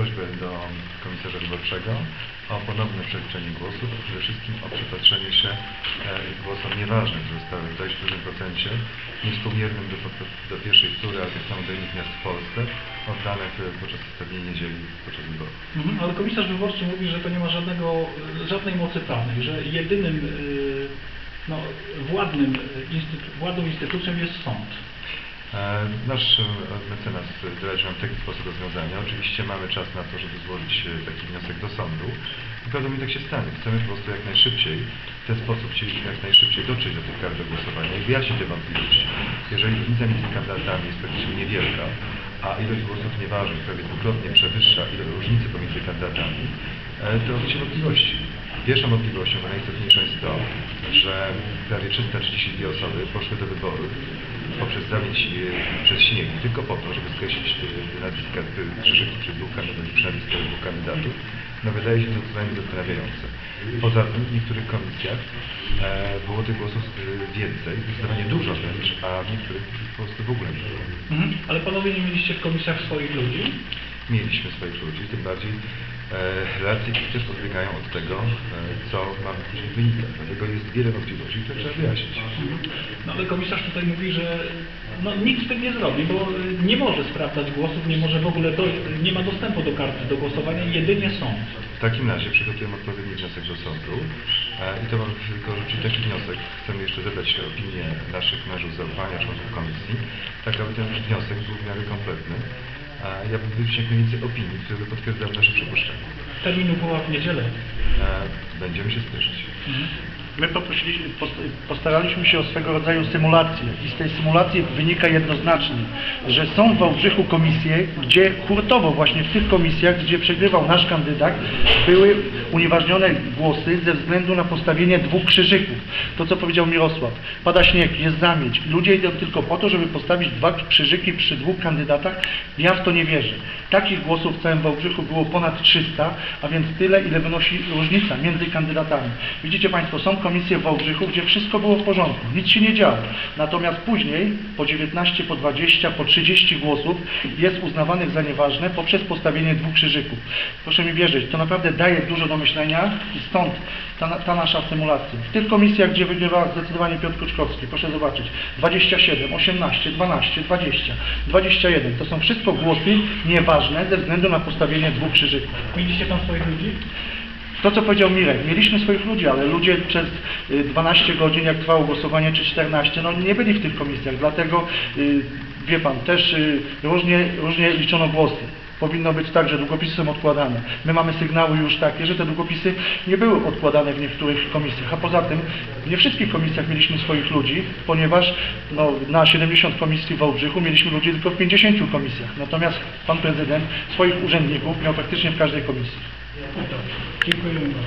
prośbę do komisarza wyborczego o ponowne przeliczenie głosów, a przede wszystkim o przypatrzenie się e, głosom nieważnym, że zostały w dość dużym procencie, niespółmiernym do, do pierwszej tury, ale tak samo do innych miast w Polsce, oddane podczas ostatniej niedzieli, podczas wyborów. Mhm, ale komisarz wyborczy mówi, że to nie ma żadnego, żadnej mocy prawnej, że jedynym y, no, władnym, y, instytu, władną instytucją jest sąd. E, Nasz mecenas doradził nam taki sposób rozwiązania. Oczywiście mamy czas na to, żeby złożyć e, taki wniosek do sądu. I prawdopodobnie tak się stanie. Chcemy po prostu jak najszybciej, w ten sposób chcieliśmy jak najszybciej dotrzeć do tych kart do głosowania i wyjaśnić te wątpliwości. Jeżeli różnica między kandydatami jest praktycznie niewielka, a ilość głosów nieważnych prawie dwukrotnie przewyższa ilość różnicy pomiędzy kandydatami, e, to rodzi się wątpliwości. Pierwszą wątpliwością, najistotniejszą jest to, że prawie 332 osoby poszły do wyborów poprzez zamieć e, przez śnieg, tylko po to, żeby skreślić e, nazwiska, e, krzyżyki dwóch kandydatów, przy nazwiskach dwóch kandydatów, no wydaje się to co najmniej zastanawiające. Poza tym w niektórych komisjach e, było tych głosów więcej, zdecydowanie dużo wręcz, a w niektórych po prostu w ogóle nie było. Mhm. Ale panowie nie mieliście w komisjach swoich ludzi? Mieliśmy swoich ludzi, tym bardziej e, relacje też odbiegają od tego, e, co mamy później w wynikach. Dlatego jest wiele wątpliwości, które trzeba wyjaśnić. No ale komisarz tutaj mówi, że no, nic z tym nie zrobi, bo y, nie może sprawdzać głosów, nie może w ogóle, do, nie ma dostępu do karty do głosowania, jedynie sąd. W takim razie przygotujemy odpowiedni wniosek do sądu e, i to może tylko rzucić taki wniosek. Chcemy jeszcze zadać opinię naszych mężów zaufania, członków komisji, tak aby ten wniosek był w miarę kompletny. Ja bym wyciągnął mniej więcej opinii, które by potwierdzały nasze przypuszczenia. Termin upływa w niedzielę. Będziemy się spieszyć. My postaraliśmy się o swego rodzaju symulację i z tej symulacji wynika jednoznacznie, że są w Wałbrzychu komisje, gdzie hurtowo właśnie w tych komisjach, gdzie przegrywał nasz kandydat, były unieważnione głosy ze względu na postawienie dwóch krzyżyków. To co powiedział Mirosław, pada śnieg, jest zamieć, ludzie idą tylko po to, żeby postawić dwa krzyżyki przy dwóch kandydatach, ja w to nie wierzę. Takich głosów w całym Wałbrzychu było ponad 300, a więc tyle, ile wynosi różnica między kandydatami. Widzicie Państwo, są komisje w Wałbrzychu, gdzie wszystko było w porządku, nic się nie działo. Natomiast później, po 19, po 20, po 30 głosów jest uznawanych za nieważne poprzez postawienie dwóch krzyżyków. Proszę mi wierzyć, to naprawdę daje dużo do myślenia i stąd ta, ta nasza symulacja. W tych komisjach, gdzie wygrywa zdecydowanie Piotr Kuczkowski, proszę zobaczyć, 27, 18, 12, 20, 21, to są wszystko głosy nieważne ze względu na postawienie dwóch krzyżyków. Mieliście tam swoich ludzi? To, co powiedział Mirek, mieliśmy swoich ludzi, ale ludzie przez y, 12 godzin, jak trwało głosowanie, czy 14, no nie byli w tych komisjach, dlatego, y, wie Pan, też y, różnie, różnie liczono głosy. Powinno być tak, że długopisy są odkładane. My mamy sygnały już takie, że te długopisy nie były odkładane w niektórych komisjach, a poza tym nie wszystkich komisjach mieliśmy swoich ludzi, ponieważ no, na 70 komisji w Wałbrzychu mieliśmy ludzi tylko w 50 komisjach. Natomiast Pan Prezydent swoich urzędników miał praktycznie w każdej komisji. Dziękuję.